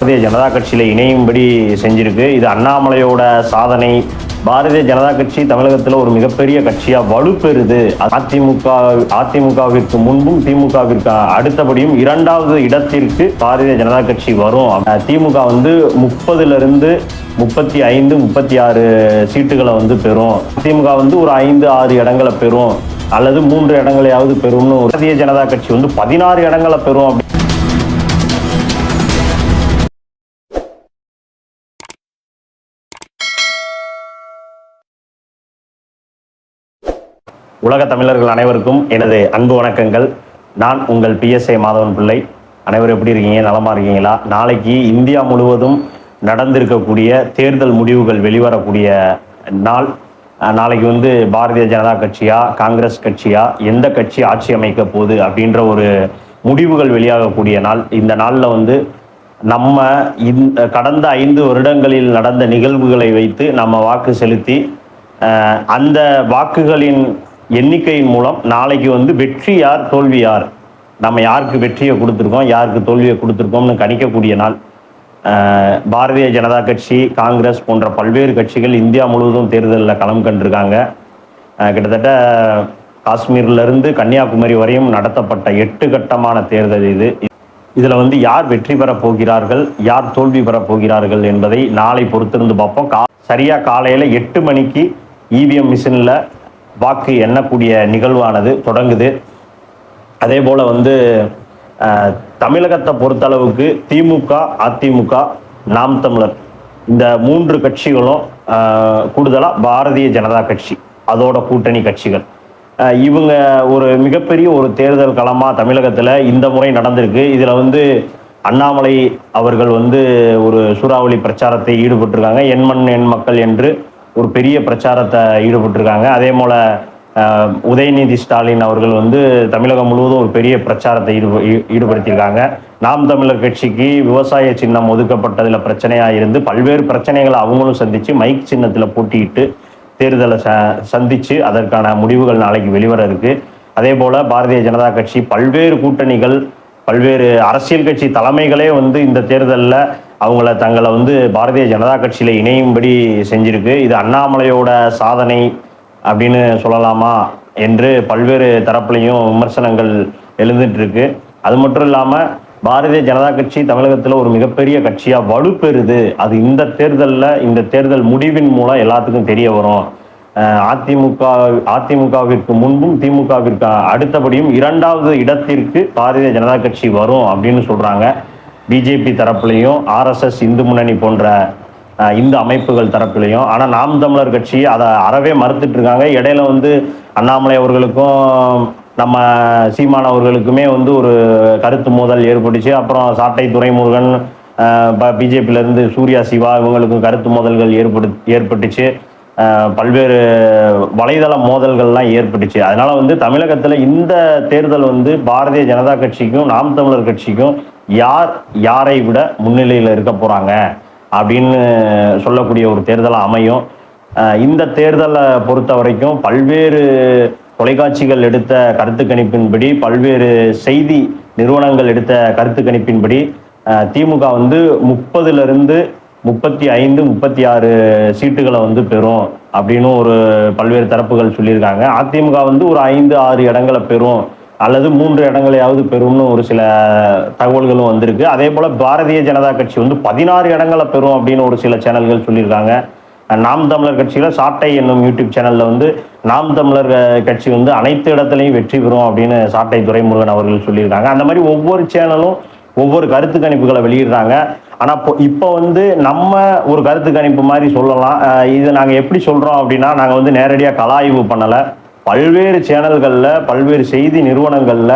பாரதிய ஜனதா கட்சியில் இணையும்படி செஞ்சிருக்கு. இது அண்ணாமலையோட சாதனை. பாரதிய ஜனதா கட்சி தமிழகத்தில் ஒரு மிகப்பெரிய கட்சியாக வலுப்பெறுது. அதிமுக அதிமுகவிற்கு முன்பும் திமுகவிற்கு அடுத்தபடியும் இரண்டாவது இடத்திற்கு பாரதிய ஜனதா கட்சி வரும். திமுக வந்து முப்பதுலேருந்து முப்பத்தி ஐந்து முப்பத்தி ஆறு சீட்டுகளை வந்து பெறும். திமுக வந்து ஒரு ஐந்து ஆறு இடங்களை பெறும். அல்லது மூன்று இடங்களையாவது பெறும்னு பாரதிய ஜனதா கட்சி வந்து பதினாறு இடங்களை பெறும் அப்படின்னு உலக தமிழர்கள் அனைவருக்கும் எனது அன்பு வணக்கங்கள். நான் உங்கள் பிஎஸ்ஐ மாதவன் பிள்ளை. அனைவரும் எப்படி இருக்கீங்க? நலமாக இருக்கீங்களா? நாளைக்கு இந்தியா முழுவதும் நடந்திருக்கக்கூடிய தேர்தல் முடிவுகள் வெளிவரக்கூடிய நாள். நாளைக்கு வந்து பாரதிய ஜனதா கட்சியா காங்கிரஸ் கட்சியா எந்த கட்சி ஆட்சி அமைக்க போகுது அப்படின்ற ஒரு முடிவுகள் வெளியாகக்கூடிய நாள். இந்த நாளில் வந்து நம்ம இந்த கடந்த ஐந்து வருடங்களில் நடந்த நிகழ்வுகளை வைத்து நம்ம வாக்கு செலுத்தி அந்த வாக்குகளின் எண்ணிக்கையின் மூலம் நாளைக்கு வந்து வெற்றி யார் தோல்வி யார்? நம்ம யாருக்கு வெற்றியை கொடுத்துருக்கோம் யாருக்கு தோல்வியை கொடுத்துருக்கோம்னு கணிக்கக்கூடிய நாள். பாரதிய ஜனதா கட்சி காங்கிரஸ் போன்ற பல்வேறு கட்சிகள் இந்தியா முழுவதும் தேர்தலில் களம் கண்டிருக்காங்க. கிட்டத்தட்ட காஷ்மீர்லேருந்து கன்னியாகுமரி வரையும் நடத்தப்பட்ட எட்டு கட்டமான தேர்தல் இது. இதில் வந்து யார் வெற்றி பெறப் போகிறார்கள் யார் தோல்வி பெறப் போகிறார்கள் என்பதை நாளை பொறுத்திருந்து பார்ப்போம். கா சரியாக காலையில் எட்டு மணிக்கு இவிஎம் மிஷினில் வாக்கு எண்ணக்கூடிய நிகழ்வானது தொடங்குது. அதே போல் வந்து தமிழகத்தை பொறுத்தளவுக்கு திமுக அதிமுக நாம் தமிழர் இந்த மூன்று கட்சிகளும் கூடுதலாக பாரதிய ஜனதா கட்சி அதோட கூட்டணி கட்சிகள். இவங்க ஒரு மிகப்பெரிய ஒரு தேர்தல் களமாக தமிழகத்தில் இந்த முறை நடந்திருக்கு. இதில் வந்து அண்ணாமலை அவர்கள் வந்து ஒரு சூறாவளி பிரச்சாரத்தை ஈடுபட்டிருக்காங்க. எண் மண் எண் மக்கள் என்று ஒரு பெரிய பிரச்சாரத்தை ஈடுபட்டிருக்காங்க. அதே போல் உதயநிதி ஸ்டாலின் அவர்கள் வந்து தமிழகம் முழுவதும் ஒரு பெரிய பிரச்சாரத்தை ஈடுப ஈடுபடுத்தியிருக்காங்க. நாம் தமிழர் கட்சிக்கு விவசாய சின்னம் ஒதுக்கப்பட்டதில் பிரச்சனையாக இருந்து பல்வேறு பிரச்சனைகளை அவங்களும் சந்தித்து மைக் சின்னத்தில் போட்டியிட்டு தேர்தலை ச சந்தித்து அதற்கான முடிவுகள் நாளைக்கு வெளிவர இருக்குது அதே போல் பாரதிய ஜனதா கட்சி பல்வேறு கூட்டணிகள் பல்வேறு அரசியல் கட்சி தலைமைகளே வந்து இந்த தேர்தலில் அவங்கள தங்களை வந்து பாரதிய ஜனதா கட்சியில் இணையும்படி செஞ்சிருக்கு. இது அண்ணாமலையோட சாதனை அப்படின்னு சொல்லலாமா என்று பல்வேறு தரப்புலையும் விமர்சனங்கள் எழுந்துட்டு இருக்கு அது மட்டும் இல்லாமல் பாரதிய ஜனதா கட்சி தமிழகத்தில் ஒரு மிகப்பெரிய கட்சியாக வலுப்பெறுது. அது இந்த தேர்தலில் இந்த தேர்தல் முடிவின் மூலம் எல்லாத்துக்கும் தெரிய வரும். அதிமுக அதிமுகவிற்கு முன்பும் திமுகவிற்கு அடுத்தபடியும் இரண்டாவது இடத்திற்கு பாரதிய ஜனதா கட்சி வரும் அப்படின்னு சொல்கிறாங்க பிஜேபி தரப்புலையும் ஆர்எஸ்எஸ் இந்து முன்னணி போன்ற இந்து அமைப்புகள் தரப்புலையும். ஆனால் நாம் தமிழர் கட்சி அதை அறவே மறுத்துட்டு இருக்காங்க. இடையில வந்து அண்ணாமலை அவர்களுக்கும் நம்ம சீமானவர்களுக்குமே வந்து ஒரு கருத்து மோதல் ஏற்பட்டுச்சு. அப்புறம் சாட்டை துரைமுருகன் பிஜேபியிலேருந்து சூர்யா சிவா இவங்களுக்கும் கருத்து மோதல்கள் ஏற்படு ஏற்பட்டுச்சு. பல்வேறு வலைதள மோதல்கள்லாம் ஏற்பட்டுச்சு. அதனால் வந்து தமிழகத்தில் இந்த தேர்தல் வந்து பாரதிய ஜனதா கட்சிக்கும் நாம் தமிழர் கட்சிக்கும் யார் யாரை விட முன்னிலையில் இருக்க போகிறாங்க அப்படின்னு சொல்லக்கூடிய ஒரு தேர்தலாக அமையும். இந்த தேர்தலை பொறுத்த வரைக்கும் பல்வேறு தொலைக்காட்சிகள் எடுத்த கருத்து கணிப்பின்படி பல்வேறு செய்தி நிறுவனங்கள் எடுத்த கருத்து கணிப்பின்படி திமுக வந்து முப்பதுலேருந்து முப்பத்தி ஐந்து முப்பத்தி ஆறு சீட்டுகளை வந்து பெறும் அப்படின்னு ஒரு பல்வேறு தரப்புகள் சொல்லியிருக்காங்க. அதிமுக வந்து ஒரு ஐந்து ஆறு இடங்களை பெறும் அல்லது மூன்று இடங்களையாவது பெறும்னு ஒரு சில தகவல்களும் வந்திருக்கு. அதே போல் பாரதிய ஜனதா கட்சி வந்து பதினாறு இடங்களை பெறும் அப்படின்னு ஒரு சில சேனல்கள் சொல்லியிருக்காங்க. நாம் தமிழர் கட்சியில் சாட்டை என்னும் யூடியூப் சேனலில் வந்து நாம் தமிழர் கட்சி வந்து அனைத்து இடத்துலையும் வெற்றி பெறும் அப்படின்னு சாட்டை துரைமுருகன் அவர்கள் சொல்லியிருக்காங்க. அந்த மாதிரி ஒவ்வொரு சேனலும் ஒவ்வொரு கருத்து கணிப்புகளை வெளியிடுறாங்க. ஆனால் இப்போ இப்போ வந்து நம்ம ஒரு கருத்து கணிப்பு மாதிரி சொல்லலாம். இதை இது எப்படி சொல்கிறோம் அப்படின்னா நாங்கள் வந்து நேரடியாக கலாய்வு பண்ணலை. பல்வேறு சேனல்களில் பல்வேறு செய்தி நிறுவனங்களில்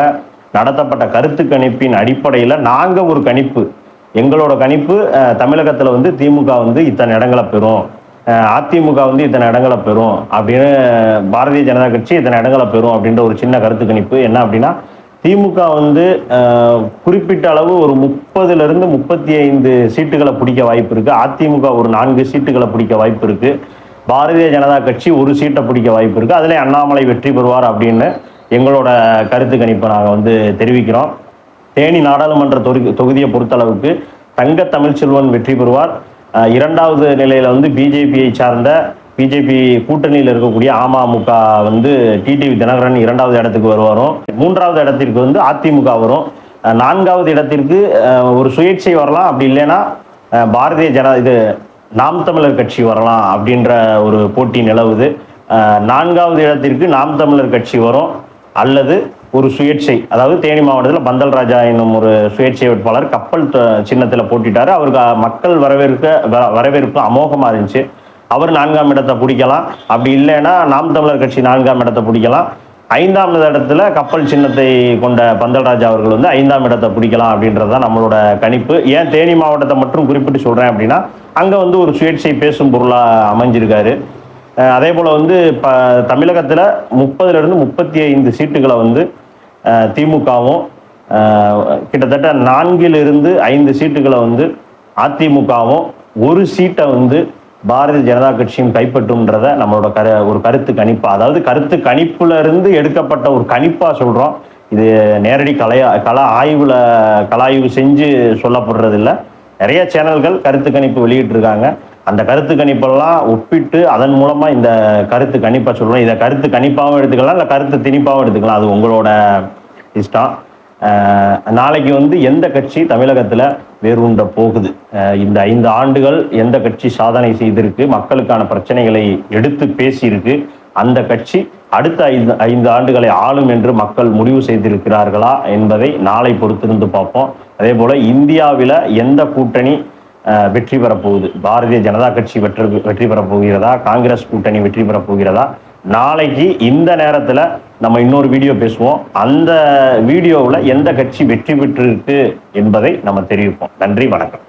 நடத்தப்பட்ட கருத்து கணிப்பின் அடிப்படையில் நாங்கள் ஒரு கணிப்பு. எங்களோட கணிப்பு தமிழகத்தில் வந்து திமுக வந்து இத்தனை இடங்களை பெறும். அதிமுக வந்து இத்தனை இடங்களை பெறும். அப்படின்னு பாரதிய ஜனதா கட்சி இத்தனை இடங்களை பெறும் அப்படின்ற ஒரு சின்ன கருத்து கணிப்பு. என்ன அப்படின்னா திமுக வந்து குறிப்பிட்ட அளவு ஒரு முப்பதுல இருந்து முப்பத்தி ஐந்து சீட்டுகளை பிடிக்க வாய்ப்பு இருக்கு. அதிமுக ஒரு நான்கு சீட்டுகளை பிடிக்க வாய்ப்பு இருக்கு. பாரதிய ஜனதா கட்சி ஒரு சீட்டை பிடிக்க வாய்ப்பு இருக்கு. அதுல அண்ணாமலை வெற்றி பெறுவார் அப்படின்னு எங்களோட கருத்து கணிப்பை நாங்கள் வந்து தெரிவிக்கிறோம். தேனி நாடாளுமன்ற தொகு தொகுதியை பொறுத்தளவுக்கு தங்க தமிழ்ச்செல்வன் வெற்றி பெறுவார். இரண்டாவது நிலையில் வந்து பிஜேபியை சார்ந்த பிஜேபி கூட்டணியில் இருக்கக்கூடிய அமமுக வந்து டிடிவி தினகரன் இரண்டாவது இடத்துக்கு வருவாரும். மூன்றாவது இடத்திற்கு வந்து அதிமுக வரும். நான்காவது இடத்திற்கு ஒரு சுயேட்சை வரலாம். அப்படி இல்லைன்னா பாரதிய ஜன இது நாம் தமிழர் கட்சி வரலாம் அப்படின்ற ஒரு போட்டி நிலவுது. நான்காவது இடத்திற்கு நாம் தமிழர் கட்சி வரும். அல்லது ஒரு சுயேட்சை அதாவது தேனி மாவட்டத்தில் பந்தல் ராஜா என்னும் ஒரு சுயேட்சை வேட்பாளர் கப்பல் த- சின்னத்துல போட்டிட்டாரு. அவருக்கு மக்கள் வரவேற்க வ- வரவேற்பு அமோகமாக இருந்துச்சு. அவர் நான்காம் இடத்தை பிடிக்கலாம். அப்படி இல்லைன்னா நாம் தமிழர் கட்சி நான்காம் இடத்தை பிடிக்கலாம். ஐந்தாம் இடத்துல கப்பல் சின்னத்தை கொண்ட பந்தல்ராஜ் அவர்கள் வந்து ஐந்தாம் இடத்தை பிடிக்கலாம் அப்படின்றது தான் நம்மளோட கணிப்பு. ஏன் தேனி மாவட்டத்தை மட்டும் குறிப்பிட்டு சொல்கிறேன் அப்படின்னா அங்கே வந்து ஒரு சுயேட்சை பேசும் பொருளாக அமைஞ்சிருக்காரு. அதே போல் வந்து இப்போ தமிழகத்தில் முப்பதுலேருந்து முப்பத்தி ஐந்து சீட்டுகளை வந்து திமுகவும் கிட்டத்தட்ட நான்கிலிருந்து ஐந்து சீட்டுகளை வந்து அதிமுகவும் ஒரு சீட்டை வந்து பாரதிய ஜனதா கட்சியும் கைப்பற்றும்ன்றத நம்மளோட கரு ஒரு கருத்து கணிப்பு. அதாவது கருத்து கணிப்புல இருந்து எடுக்கப்பட்ட ஒரு கணிப்பா சொல்றோம். இது நேரடி கலையா கல ஆய்வுல கலாய்வு செஞ்சு சொல்லப்படுறது இல்லை நிறைய சேனல்கள் கருத்து கணிப்பு வெளியிட்டிருக்காங்க. அந்த கருத்து கணிப்பெல்லாம் ஒப்பிட்டு அதன் மூலமா இந்த கருத்து கணிப்பாக சொல்றோம். இதை கருத்து கணிப்பாகவும் எடுத்துக்கலாம் இல்லை கருத்து திணிப்பாகவும் எடுத்துக்கலாம். அது உங்களோட இஷ்டம். நாளைக்கு வந்து எந்த கட்சி தமிழகத்தில் வேரூன்ற போகுது? இந்த ஐந்து ஆண்டுகள் எந்த கட்சி சாதனை செய்திருக்கு? மக்களுக்கான பிரச்சனைகளை எடுத்து பேசியிருக்கு. அந்த கட்சி அடுத்த ஐந்து ஐந்து ஆண்டுகளை ஆளும் என்று மக்கள் முடிவு செய்திருக்கிறார்களா என்பதை நாளை பொறுத்திருந்து பார்ப்போம். அதே போல் இந்தியாவில் எந்த கூட்டணி வெற்றி பெறப்போகுது பாரதிய ஜனதா கட்சி வெற்றி வெற்றி பெறப் போகிறதா? காங்கிரஸ் கூட்டணி வெற்றி பெறப் போகிறதா? நாளைக்கு இந்த நேரத்தில் நம்ம இன்னொரு வீடியோ பேசுவோம். அந்த வீடியோவில் எந்த கட்சி வெற்றி பெற்றிருக்கு என்பதை நம்ம தெரிவிப்போம். நன்றி வணக்கம்.